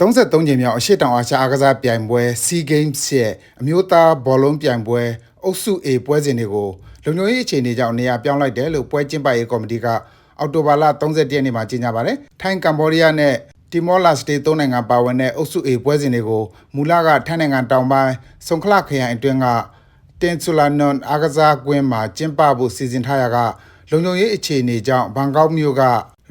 33ကြိမ်မြောက်အရှိတောင်အာရှအားကစားပြိုင်ပွဲ SEA Games ရဲ့အမျိုးသားဘောလုံးပြိုင်ပွဲအုပ်စု A ပွဲစဉ်တွေကိုလုံခြုံရေးအခြေအနေကြောင့်နေရာပြောင်းလိုက်တယ်လို့ပွဲကျင်းပရေးကော်မတီကအောက်တိုဘာလ31ရက်နေ့မှာကြေညာပါတယ်။ထိုင်းကမ္ဘောဒီးယားနဲ့တီမောလာစတေသုံးနိုင်ငံပါဝင်တဲ့အုပ်စု A ပွဲစဉ်တွေကိုမူလကထိုင်းနိုင်ငံတောင်ပိုင်းစုံခလခရိုင်အတွင်းကတင်ဆူလာနွန်အားကစားကွင်းမှာကျင်းပဖို့စီစဉ်ထားရာကလုံခြုံရေးအခြေအနေကြောင့်ဘန်ကောက်မြို့က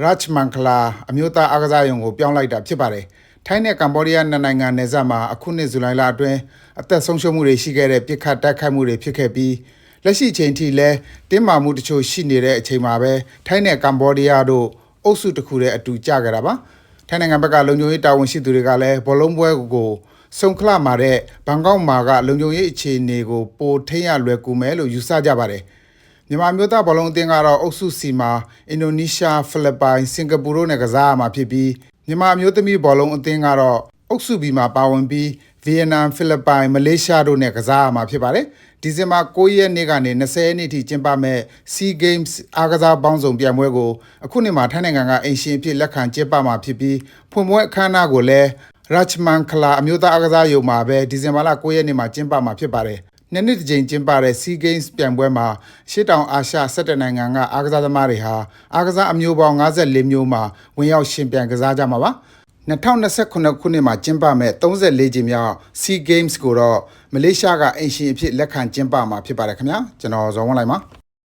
Raj Mankala အမျိုးသားအားကစားရုံကိုပြောင်းလိုက်တာဖြစ်ပါတယ်။ ထိုင်းနဲ့ကမ္ဘောဒီးယားနှစ်နိုင်ငံနယ်စပ်မှာအခုနှစ်ဇူလိုင်လအတွင်းအသက်ဆုံးရှုံးမှုတွေရှိခဲ့တဲ့ပြစ်ခတ်တိုက်ခိုက်မှုတွေဖြစ်ခဲ့ပြီးလက်ရှိချိန်ထိလည်းတင်းမာမှုတချို့ရှိနေတဲ့အချိန်မှာပဲထိုင်းနဲ့ကမ္ဘောဒီးယားတို့အုပ်စုတစ်ခုတည်းအတူကြကြတာပါ။ထိုင်းနိုင်ငံဘက်ကလုံခြုံရေးတာဝန်ရှိသူတွေကလည်းဘောလုံးပွဲကိုစုံခလာမှာတဲ့ဘန်ကောက်မှာကလုံခြုံရေးအခြေအနေကိုပိုထိန်းရလွယ်ကူမယ်လို့ယူဆကြပါတယ်။မြန်မာမျိုးသားဘောလုံးအသင်းကတော့အုပ်စု C မှာအင်ဒိုနီးရှား၊ဖိလစ်ပိုင်၊စင်ကာပူတို့နဲ့ကစားရမှာဖြစ်ပြီး မြန်မာမျိုးသမီးဘောလုံးအသင်းကတော့အုပ်စု B မှာပါဝင်ပြီးဗီယက်နမ်၊ဖိလစ်ပိုင်၊မလေးရှားတို့နဲ့ကစားရမှာဖြစ်ပါတယ်။ဒီဇင်ဘာ9ရက်နေ့ကနေ20ရက်နေ့ထိကျင်းပမဲ့ SEA Games အားကစားပေါင်းစုံပြိုင်ပွဲကိုအခုနှစ်မှာထိုင်းနိုင်ငံကအင်ရှင်အဖြစ်လက်ခံကျင်းပမှာဖြစ်ပြီးဖွင့်ပွဲအခမ်းအနားကိုလည်း Rachman Kala အမျိုးသားအားကစားရုံမှာပဲဒီဇင်ဘာလ9ရက်နေ့မှာကျင်းပမှာဖြစ်ပါတယ်။ နှစ်နှစ်တစ်ကြိမ်ကျင်းပတဲ့ SEA Games ပြိုင်ပွဲမှာရှေ့တောင်အာရှ17နိုင်ငံကအားကစားသမားတွေဟာအားကစားအမျိုးပေါင်း54မျိုးမှာဝင်ရောက်ရှင်ပြိုင်ကစားကြမှာပါ။2029ခုနှစ်မှာကျင်းပမဲ့34ကြိမ်မြောက် SEA Games ကိုတော့မလေးရှားကအိမ်ရှင်အဖြစ်လက်ခံကျင်းပမှာဖြစ်ပါတယ်ခင်ဗျာကျွန်တော်ဇော်ဝင်းလိုက်ပါ